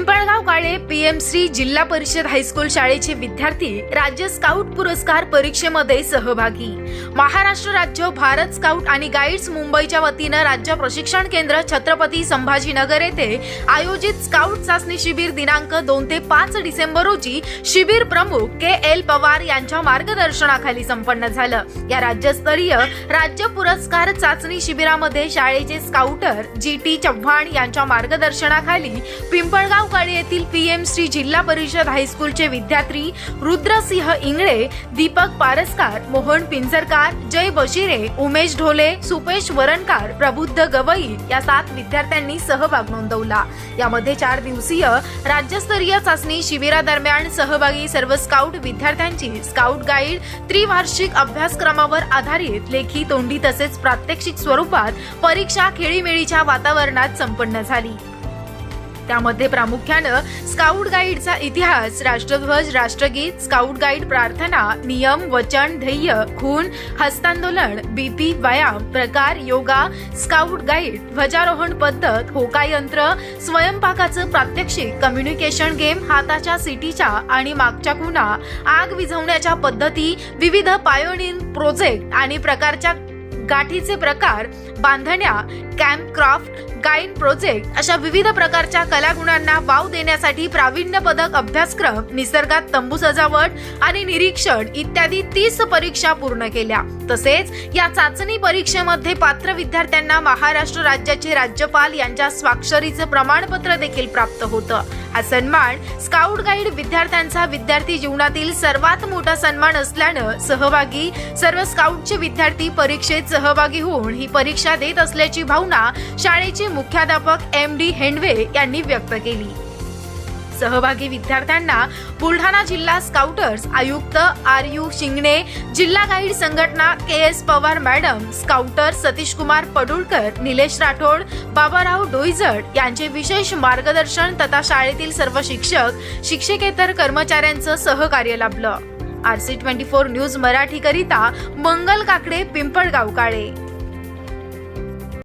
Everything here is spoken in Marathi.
पिंपळगाव काळे पीएमसी जिल्हा परिषद हायस्कूल शाळेचे विद्यार्थी राज्य स्काउट पुरस्कार परीक्षेमध्ये सहभागी. महाराष्ट्र राज्य भारत स्काउट आणि गाईड्स मुंबईच्या वतीनं राज्य प्रशिक्षण केंद्र छत्रपती संभाजीनगर येथे आयोजित स्काउट चाचणी शिबिर दिनांक दोन ते पाच डिसेंबर रोजी शिबिर प्रमुख के एल पवार यांच्या मार्गदर्शनाखाली संपन्न झालं. या राज्यस्तरीय राज्य पुरस्कार चाचणी शिबिरामध्ये शाळेचे स्काउटर जी टी चव्हाण यांच्या मार्गदर्शनाखाली पिंपळगाव काळे येथील पीएम श्री जिल्हा परिषद हायस्कूलचे विद्यार्थी रुद्रसिंह इंगळे दीपक पारसकार मोहन पिंजरकार जय बशिरे उमेश ढोले सुपेश वरणकार प्रबुद्ध गवई या सात विद्यार्थ्यांनी सहभाग नोंदवला. यामध्ये चार दिवसीय राज्यस्तरीय चाचणी शिबिरादरम्यान सहभागी सर्व स्काउट विद्यार्थ्यांची स्काउट गाईड त्रिवार्षिक अभ्यासक्रमावर आधारित लेखी तोंडी तसेच प्रात्यक्षिक स्वरूपात परीक्षा खेळीमेळीच्या वातावरणात संपन्न झाली. त्यामध्ये प्रामुख्यानं स्काउट गाईडचा इतिहास राष्ट्रध्वज राष्ट्रगीत स्काउट गाईड प्रार्थना नियम वचन ध्येय खून हस्तांदोलन बीपी व्यायाम प्रकार योगा स्काउट गाईड ध्वजारोहण पद्धत होका यंत्र स्वयंपाकाचं प्रात्यक्षिक कम्युनिकेशन गेम हाताच्या सिटीच्या आणि मागच्या कुणा आग विझवण्याच्या पद्धती विविध पायोनिन प्रोजेक्ट आणि प्रकारच्या गाठीचे प्रकार बांधण्या कॅम्प क्राफ्ट गाईन प्रोजेक्ट अशा विविध प्रकारच्या कलागुणांना वाव देण्यासाठी प्रावीण्य पदक अभ्यासक्रम निसर्गात तंबू सजावट आणि निरीक्षण इत्यादी तीस परीक्षा पूर्ण केल्या. तसेच या चाचणी परीक्षेमध्ये पात्र विद्यार्थ्यांना महाराष्ट्र राज्याचे राज्यपाल यांच्या स्वाक्षरीचं प्रमाणपत्र देखील प्राप्त होतं. हा सन्मान स्काउट गाईड विद्यार्थ्यांचा विद्यार्थी जीवनातील सर्वात मोठा सन्मान असल्यानं सहभागी सर्व स्काउटचे विद्यार्थी परीक्षेत सहभागी होऊन ही परीक्षा देत असल्याची भावना शाळेचे मुख्याध्यापक एम डी हेंडवे यांनी व्यक्त केली. सहभागी विद्यार्थ्यांना बुलढाणा जिल्हा स्काउटर्स आयुक्त आर यू शिंगणे जिल्हा गाईड संघटना K S Pawar madam scouter Satish Kumar Padulkar Nilesh Rathod Babarao Doijad यांचे विशेष मार्गदर्शन तथा शाळेतील सर्व शिक्षक शिक्षकेतर कर्मचाऱ्यांचं सहकार्य लाभलं. R C twenty four news Marathi करिता मंगल काकडे पिंपळगाव काळे.